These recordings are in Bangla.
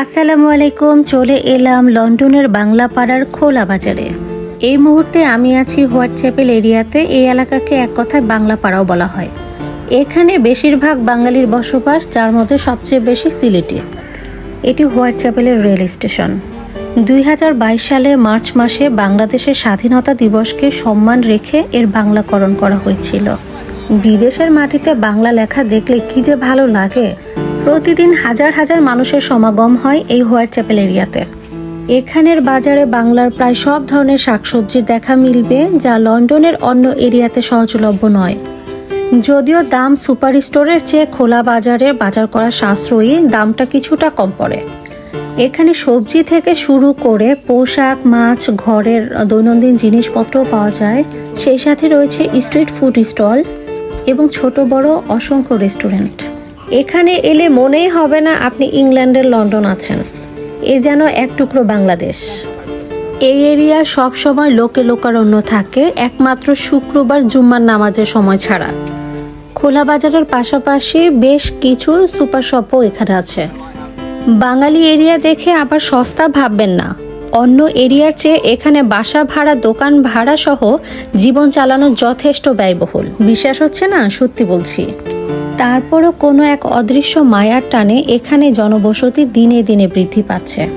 আসসালামু আলাইকুম, চলে এলাম লন্ডনের বাংলা পাড়ার খোলা বাজারে। এই মুহূর্তে আমি আছি হোয়াটসঅ্যাপেল এরিয়াতে, এই এলাকাকে এক কথায় বাংলা পাড়াও বলা হয়। এখানে বেশিরভাগ বাঙালির বসবাস, যার মধ্যে সবচেয়ে বেশি সিলেটি। এটি হোয়াটসঅ্যাপেলের রেল স্টেশন। দুই হাজার বাইশ সালে মার্চ মাসে বাংলাদেশের স্বাধীনতা দিবসকে সম্মান রেখে এর বাংলাকরণ করা হয়েছিল। বিদেশের মাটিতে বাংলা লেখা দেখলে কি যে ভালো লাগে প্রতিদিন হাজার হাজার মানুষের সমাগম হয় এই হোয়াইট চ্যাপেল এরিয়াতে। এখানের বাজারে বাংলার প্রায় সব ধরনের শাকসবজির দেখা মিলবে যা লন্ডনের অন্য এরিয়াতে সহজলভ্য নয়। যদিও দাম সুপার স্টোরের চেয়ে খোলা বাজারে বাজার করা সাশ্রয়ী দামটা কিছুটা কম পড়ে। এখানে সবজি থেকে শুরু করে পোশাক, মাছ, ঘরের দৈনন্দিন জিনিসপত্র পাওয়া যায়। সেই সাথে রয়েছে স্ট্রিট ফুড স্টল এবং ছোট বড় অসংখ্য রেস্টুরেন্ট। এখানে এলে মনেই হবে না আপনি ইংল্যান্ডের লন্ডন আছেন। এ যেন এক টুকরো বাংলাদেশ। এই এরিয়া সব সময় লোকে লোকারণ্য থাকে, একমাত্র শুক্রবার জুম্মার নামাজের সময় ছাড়া। খোলা বাজারের পাশাপাশি বেশ কিছু সুপার শপও এখানে আছে। বাঙালি এরিয়া দেখে আবার সস্তা ভাববেন না। অন্য এরিয়ার চেয়ে এখানে বাসা ভাড়া, দোকান ভাড়া সহ জীবন চালানো যথেষ্ট ব্যয়বহুল। বিশ্বাস হচ্ছে না? সত্যি বলছি। তারপরও কোনো এক অদৃশ্য মায়ার টানে এখানে জনবসতি দিনে দিনে বৃদ্ধি পাচ্ছে।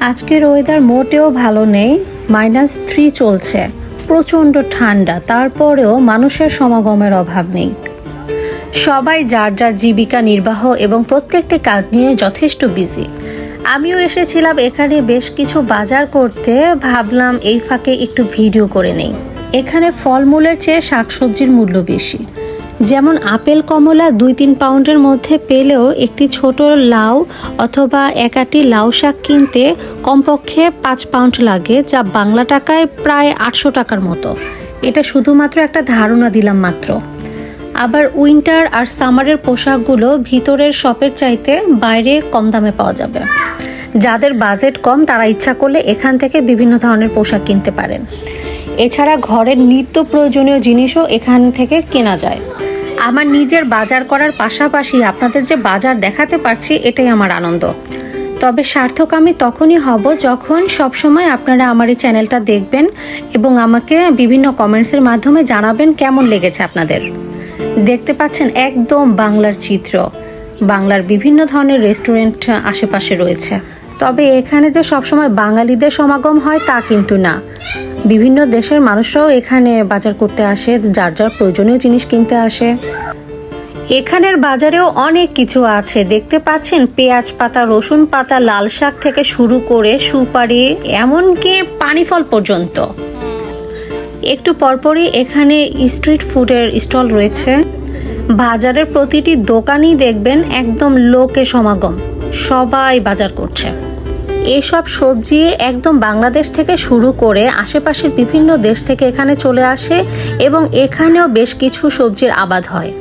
আজকের ওয়েদার মোটেও ভালো নেই। মাইনাস থ্রি চলছে। প্রচণ্ড ঠান্ডা। তারপরেও মানুষের সমাগমের অভাব নেই। সবাই যার যার জীবিকা নির্বাহ এবং প্রত্যেকটি কাজ নিয়ে যথেষ্ট বিজি আমিও এসেছিলাম এখানে বেশ কিছু বাজার করতে। ভাবলাম এই ফাঁকে একটু ভিডিও করে নেই। এখানে ফলমূলের চেয়ে শাকসবজির মূল্য বেশি। যেমন আপেল, কমলা দুই তিন পাউন্ডের মধ্যে পেলেও একটি ছোট লাউ অথবা একাটি লাউ শাক কিনতে কমপক্ষে পাঁচ পাউন্ড লাগে, যা বাংলা টাকায় প্রায় আটশো টাকার মতো। এটা শুধুমাত্র একটা ধারণা দিলাম মাত্র। আবার উইন্টার আর সামারের পোশাকগুলো ভিতরের শপের চাইতে বাইরে কম দামে পাওয়া যাবে। যাদের বাজেট কম, তারা ইচ্ছা করলে এখান থেকে বিভিন্ন ধরনের পোশাক কিনতে পারেন। এছাড়া ঘরের নিত্য প্রয়োজনীয় জিনিসও এখান থেকে কেনা যায়। আমার নিজের বাজার করার পাশাপাশি আপনাদের যে বাজার দেখাতে পারছি, এটাই আমার আনন্দ। তবে সার্থক আমি তখনই হব যখন সবসময় আপনারা আমার এই চ্যানেলটা দেখবেন এবং আমাকে বিভিন্ন কমেন্টসের মাধ্যমে জানাবেন কেমন লেগেছে আপনাদের। দেখতে পাচ্ছেন একদম বাংলার চিত্র। বাংলার বিভিন্ন ধরনের রেস্টুরেন্ট আশেপাশে রয়েছে। তবে এখানে যে সবসময় বাঙালিদের সমাগম হয় তা কিন্তু না। বিভিন্ন দেশের মানুষরাও এখানে বাজার করতে আসে, যার যার প্রয়োজনীয় জিনিস কিনতে আসে। এখানের বাজারেও অনেক কিছু আছে। দেখতে পাচ্ছেন পেঁয়াজ পাতা, রসুন পাতা, লাল শাক থেকে শুরু করে সুপারি, এমনকি পানি ফল পর্যন্ত। একটু পরপরই এখানে স্ট্রিট ফুডের স্টল রয়েছে। বাজারের প্রতিটি দোকানই দেখবেন একদম লোকে সমাগম। সবাই বাজার করছে। এসব সবজি একদম বাংলাদেশ থেকে শুরু করে আশেপাশের বিভিন্ন দেশ থেকে এখানে চলে আসে এবং এখানেও বেশ কিছু সবজির আবাদ হয়।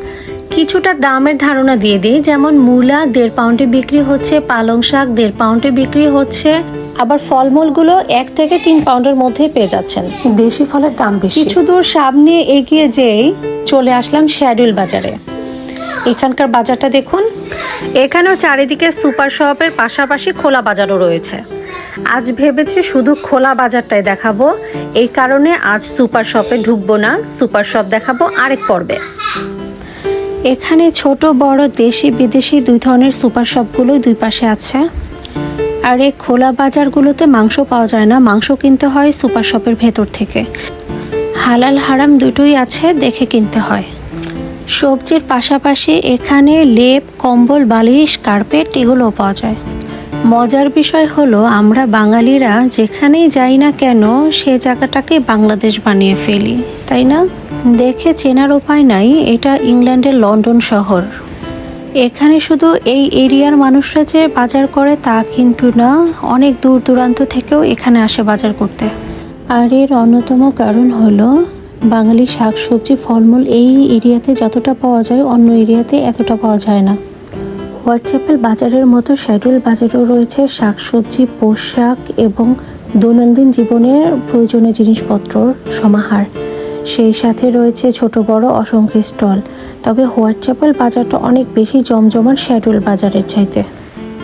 কিছুটা দামের ধারণা দিয়ে দিই। যেমন মূলা দেড় পাউন্ডে বিক্রি হচ্ছে পালং শাক দেড় পাউন্ডে বিক্রি হচ্ছে। আবার ফলমূলগুলো এক থেকে তিন পাউন্ডের মধ্যে পেয়ে যাচ্ছেন। দেশি ফলের দাম বেশি। কিছু দূর সামনে এগিয়ে যেই চলে আসলাম শ্যাডুল বাজারে। এখানকার বাজারটা দেখুন। এখানেও চারিদিকে সুপার শপের পাশাপাশি খোলা বাজারও রয়েছে। আজ ভেবেছি শুধু খোলা বাজারটাই দেখাবো। এই কারণে আজ সুপার শপে ঢুকবো না সুপার শপ দেখাবো আরেক পর্বে। এখানে ছোট, বড়, দেশি, বিদেশি দুই ধরনের সুপার শপগুলো দুই পাশে আছে। আর এই খোলা বাজারগুলোতে মাংস পাওয়া যায় না। মাংস কিনতে হয় সুপার শপের ভেতর থেকে। হালাল হারাম দুটোই আছে, দেখে কিনতে হয়। সবজির পাশাপাশি এখানে লেপ, কম্বল, বালিশ, কার্পেট এগুলোও পাওয়া যায়। মজার বিষয় হলো, আমরা বাঙালিরা যেখানেই যাই না কেন, সে জায়গাটাকে বাংলাদেশ বানিয়ে ফেলি, তাই না? দেখে চেনার উপায় নাই, এটা ইংল্যান্ডের লন্ডন শহর। এখানে শুধু এই এরিয়ার মানুষরা যে বাজার করে তা কিন্তু না, অনেক দূর দূরান্ত থেকেও এখানে আসে বাজার করতে। আর এর অন্যতম কারণ হলো বাঙালি শাকসবজি, ফলমূল এই এরিয়াতে যতটা পাওয়া যায়, অন্য এরিয়াতে এতটা পাওয়া যায় না। হোয়াটসঅ্যাপেল বাজারের মতো শ্যাডুল বাজারও রয়েছে শাকসবজি, পোশাক এবং দৈনন্দিন জীবনের প্রয়োজনীয় জিনিসপত্র সমাহার। সেই সাথে রয়েছে ছোট বড় অসংখ্য স্টল। তবে হোয়াটসঅ্যাপেল বাজারটা অনেক বেশি জমজমার শ্যাডুল বাজারের চাইতে।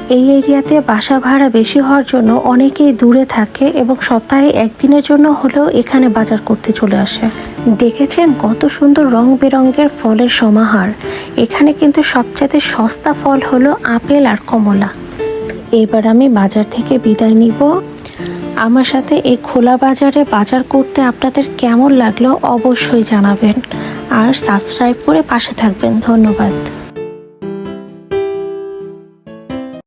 এই এরিয়াতে বাসা ভাড়া বেশি হওয়ার জন্য অনেকেই দূরে থাকে এবং সপ্তাহে একদিনের জন্য হলেও এখানে বাজার করতে চলে আসে। দেখেছেন কত সুন্দর রং বেরঙের ফলের সমাহার। এখানে কিন্তু সবচেয়ে সস্তা ফল হলো আপেল আর কমলা। এবার আমি বাজার থেকে বিদায় নিব। আমার সাথে এই খোলা বাজারে বাজার করতে আপনাদের কেমন লাগল অবশ্যই জানাবেন। আর সাবস্ক্রাইব করে পাশে থাকবেন। ধন্যবাদ।